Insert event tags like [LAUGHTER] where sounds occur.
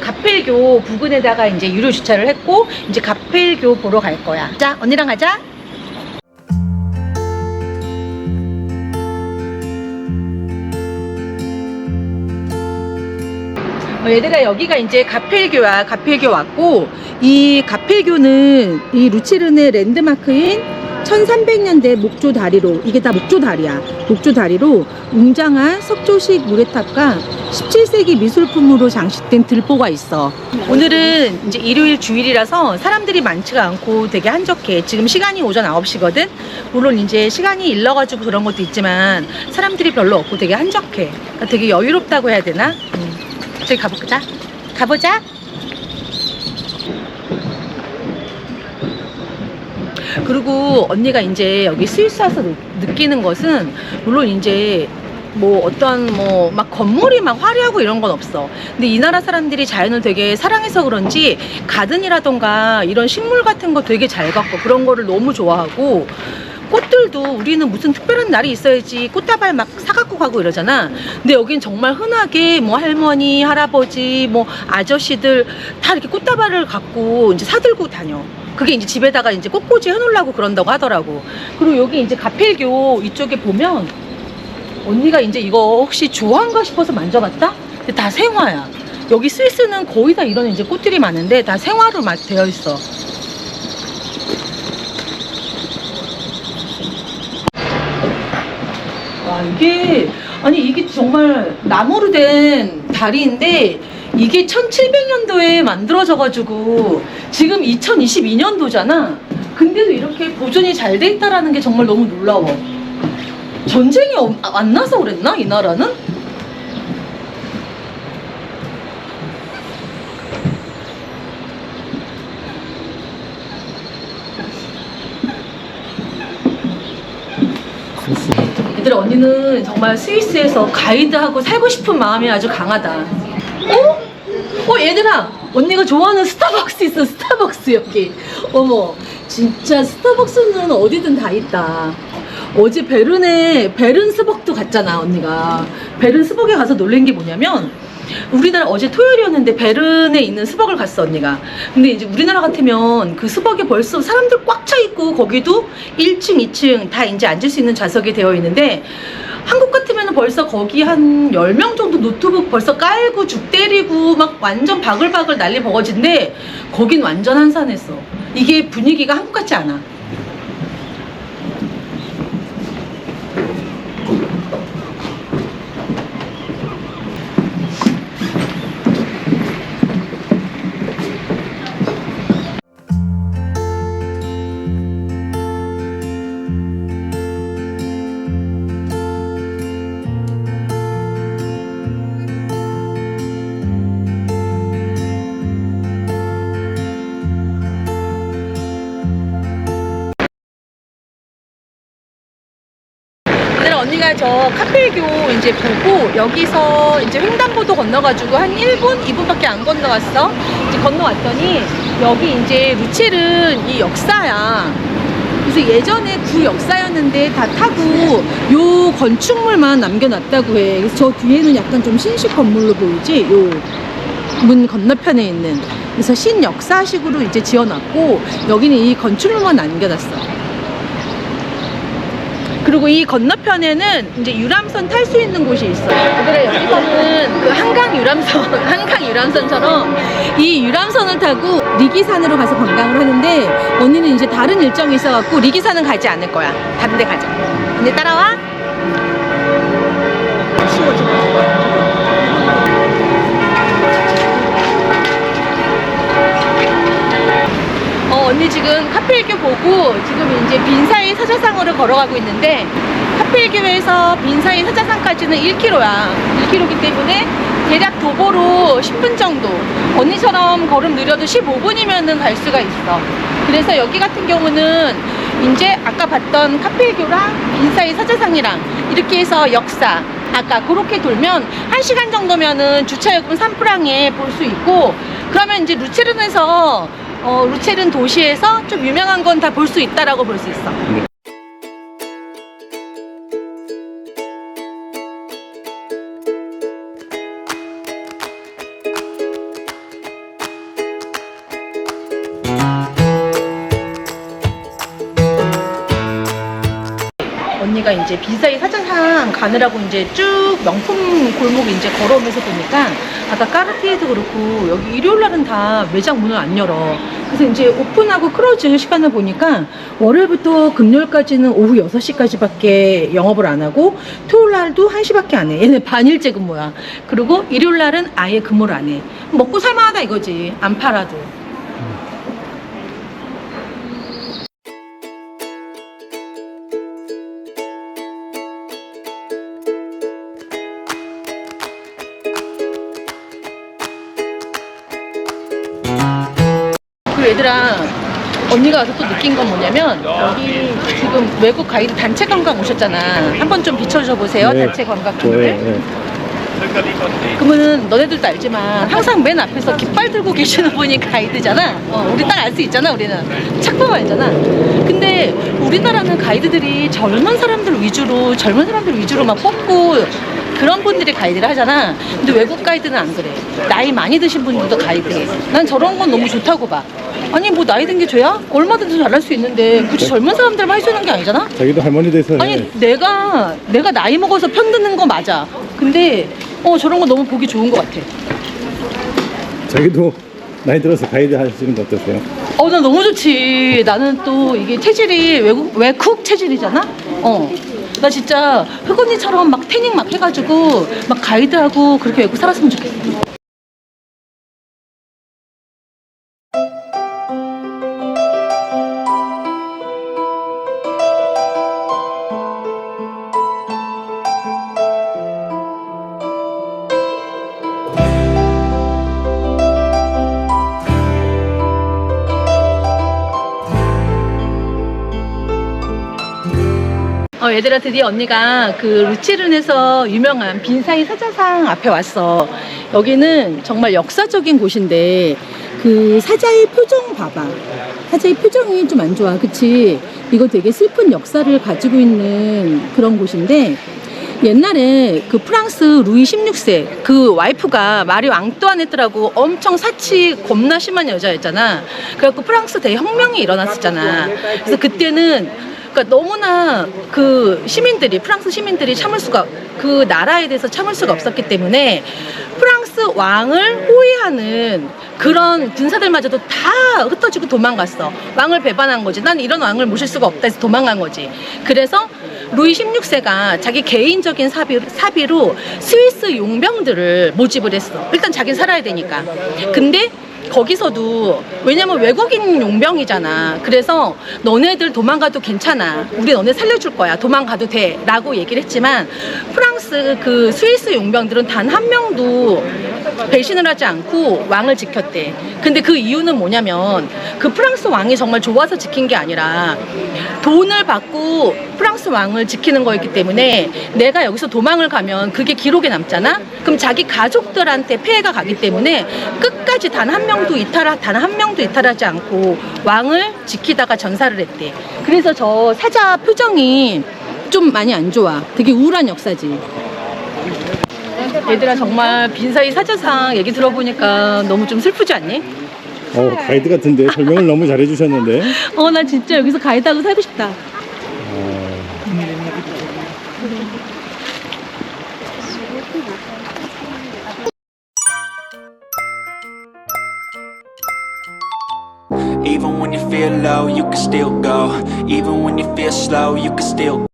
가필교 부근에다가 이제 유료 주차를 했고 이제 가필교 보러 갈 거야. 자, 언니랑 가자. 어, 얘들아 여기가 이제 가필교야 가필교 왔고 이 가필교는 이 루체른의 랜드마크인 1300년대 목조 다리로 이게 다 목조 다리야 목조 다리로 웅장한 석조식 모래탑과 17세기 미술품으로 장식된 들보가 있어 오늘은 이제 일요일 주일이라서 사람들이 많지가 않고 되게 한적해 지금 시간이 오전 9시거든 물론 이제 시간이 일러 가지고 그런 것도 있지만 사람들이 별로 없고 되게 한적해 그러니까 되게 여유롭다고 해야 되나 음. 저기 가보자. 가보자. 그리고 언니가 이제 여기 스위스 와서 느- 느끼는 것은 물론 이제 뭐 어떤 뭐 막 건물이 막 화려하고 이런 건 없어. 근데 이 나라 사람들이 자연을 되게 사랑해서 그런지 가든이라던가 이런 식물 같은 거 되게 잘 갖고 그런 거를 너무 좋아하고 꽃들도 우리는 무슨 특별한 날이 있어야지 꽃다발 막 사갖고 가고 이러잖아. 근데 여긴 정말 흔하게 뭐 할머니, 할아버지, 뭐 아저씨들 다 이렇게 꽃다발을 갖고 이제 사들고 다녀. 그게 이제 집에다가 이제 꽃꽂이 해놓으려고 그런다고 하더라고. 그리고 여기 이제 가필교 이쪽에 보면 언니가 이제 이거 혹시 주화인가 싶어서 만져봤다? 근데 다 생화야. 여기 스위스는 거의 다 이런 이제 꽃들이 많은데 다 생화로 막 되어 있어. 와 이게 아니 이게 정말 나무로 된 다리인데 이게 1700년도에 만들어져 가지고 지금 2022년도잖아. 근데도 이렇게 보존이 잘 돼 있다라는 게 정말 너무 놀라워. 전쟁이 없- 안 나서 그랬나 이 나라는? 얘들아 언니는 정말 스위스에서 가이드하고 살고 싶은 마음이 아주 강하다. 어? 어 얘들아 언니가 좋아하는 스타벅스 있어 스타벅스 여기. 어머 진짜 스타벅스는 어디든 다 있다. 어제 베른에 베른스벅도 갔잖아 언니가. 베른스벅에 가서 놀란 게 뭐냐면 우리나라 어제 토요일이었는데 베른에 있는 스벅을 갔어 언니가. 근데 이제 우리나라 같으면 그 스벅에 벌써 사람들 꽉 차 있고 거기도 1층, 2층 다 이제 앉을 수 있는 좌석이 되어 있는데 한국 같으면 벌써 거기 한 10명 정도 노트북 벌써 깔고 죽 때리고 막 완전 바글바글 난리 버거진데 거긴 완전 한산했어. 이게 분위기가 한국 같지 않아. 가저 카필교 이제 보고 여기서 이제 횡단보도 건너가지고 한 1분, 2분밖에 안 건너갔어. 이제 건너왔더니 여기 이제 루첼은 이 역사야. 그래서 예전에 구 역사였는데 다 타고 요 건축물만 남겨놨다고 해. 그래서 저 뒤에는 약간 좀 신식 건물로 보이지? 요 문 건너편에 있는. 그래서 신역사식으로 이제 지어놨고 여기는 이 건축물만 남겨놨어. 그리고 이 건너편에는 이제 유람선 탈 수 있는 곳이 있어요. 얘들아 여기서는 그 한강 유람선, [LAUGHS] 한강 유람선처럼 이 유람선을 타고 리기산으로 가서 관광을 하는데 언니는 이제 다른 일정이 있어갖고 리기산은 가지 않을 거야. 다른 데 가자. 언니 따라와. 언니 지금 카필교 보고 지금 이제 빈사이 사자상으로 걸어가고 있는데 카필교에서 빈사이 사자상까지는 1km야. 1km이기 때문에 대략 도보로 10분 정도. 언니처럼 걸음 느려도 15분이면은 갈 수가 있어. 그래서 여기 같은 경우는 이제 아까 봤던 카필교랑 빈사이 사자상이랑 이렇게 해서 역사 아까 그렇게 돌면 1시간 정도면은 주차요금 3프랑에 볼 수 있고 그러면 이제 루체른에서 어, 루체른 도시에서 좀 유명한 건 다 볼 수 있다라고 볼 수 있어. 네. 언니가 이제 비사이 사자상 가느라고 이제 쭉 명품 골목 이제 걸어오면서 보니까 아까 까르티에도 그렇고 여기 일요일 날은 다 매장 문을 안 열어. 그래서 이제 오픈하고 클로즈 시간을 보니까 월요일부터 금요일까지는 오후 6시까지밖에 영업을 안 하고 토요일 날도 1시밖에 안 해. 얘네 반일제 근무야. 그리고 일요일 날은 아예 근무를 안 해. 먹고 살만하다 이거지. 안 팔아도. 얘들아 언니가 와서 또 느낀 건 뭐냐면 여기 지금 외국 가이드 단체 관광 오셨잖아. 한번 좀 비춰줘 보세요 네. 단체 관광 네, 네. 그러면은 너네들도 알지만 항상 맨 앞에서 깃발 들고 계시는 분이 가이드잖아. 어, 우리 딱 알 수 있잖아 우리는. 착 보면 알잖아. 근데 우리나라는 가이드들이 젊은 사람들 위주로 젊은 사람들 위주로 막 뽑고 그런 분들이 가이드를 하잖아. 근데 외국 가이드는 안 그래. 나이 많이 드신 분들도 가이드 해 난 저런 건 너무 좋다고 봐 아니 뭐 나이 든 게 죄야? 얼마든지 잘할 수 있는데 굳이 젊은 사람들만 해주는 게 아니잖아 자기도 할머니 돼서 아니 해. 내가 내가 나이 먹어서 편드는 거 맞아. 근데 어 저런 거 너무 보기 좋은 것 같아. 자기도 나이 들어서 가이드 하시는 거 어떠세요? 어 나 너무 좋지. 나는 또 이게 체질이 외국 외국 체질이잖아. 어. 나 진짜 흑언니처럼 막 태닝 막 해가지고 막 가이드하고 그렇게 외국 살았으면 좋겠어. 어, 얘들아 드디어 언니가 그 루치른에서 유명한 빈사이 사자상 앞에 왔어. 여기는 정말 역사적인 곳인데 그 사자의 표정 봐봐. 사자의 표정이 좀 안 좋아. 그치? 이거 되게 슬픈 역사를 가지고 있는 그런 곳인데 옛날에 그 프랑스 루이 16세 그 와이프가 마리 앙뚜아네트라고 엄청 사치 겁나 심한 여자였잖아. 그래갖고 프랑스 대혁명이 일어났었잖아. 그래서 그때는 그러니까 너무나 그 시민들이 프랑스 시민들이 참을 수가 그 나라에 대해서 참을 수가 없었기 때문에 프랑스 왕을 호위하는 그런 군사들마저도 다 흩어지고 도망갔어. 왕을 배반한 거지. 난 이런 왕을 모실 수가 없다 해서 도망간 거지. 그래서 루이 16세가 자기 개인적인 사비, 사비로 스위스 용병들을 모집을 했어. 일단 자기는 살아야 되니까. 근데 거기서도 왜냐면 외국인 용병이잖아. 그래서 너네들 도망가도 괜찮아. 우리 너네 살려줄 거야. 도망가도 돼. 라고 얘기를 했지만 프랑스 그 스위스 용병들은 단 한 명도 배신을 하지 않고 왕을 지켰대. 근데 그 이유는 뭐냐면 그 프랑스 왕이 정말 좋아서 지킨 게 아니라 돈을 받고 프랑스 왕을 지키는 거였기 때문에 내가 여기서 도망을 가면 그게 기록에 남잖아? 그럼 자기 가족들한테 폐해가 가기 때문에 끝까지 단 한 명도 이탈, 단 한 명도 이탈하지 않고 왕을 지키다가 전사를 했대. 그래서 저 사자 표정이 좀 많이 안 좋아. 되게 우울한 역사지. 얘들아 정말 빈사이 사자상 얘기 들어보니까 너무 좀 슬프지 않니? 어, 가이드 같은데 설명을 너무 잘해 주셨는데. 어 나 진짜 여기서 가이드하고 살고 싶다. Even when you feel low, you can still go. Even when you feel slow, you can still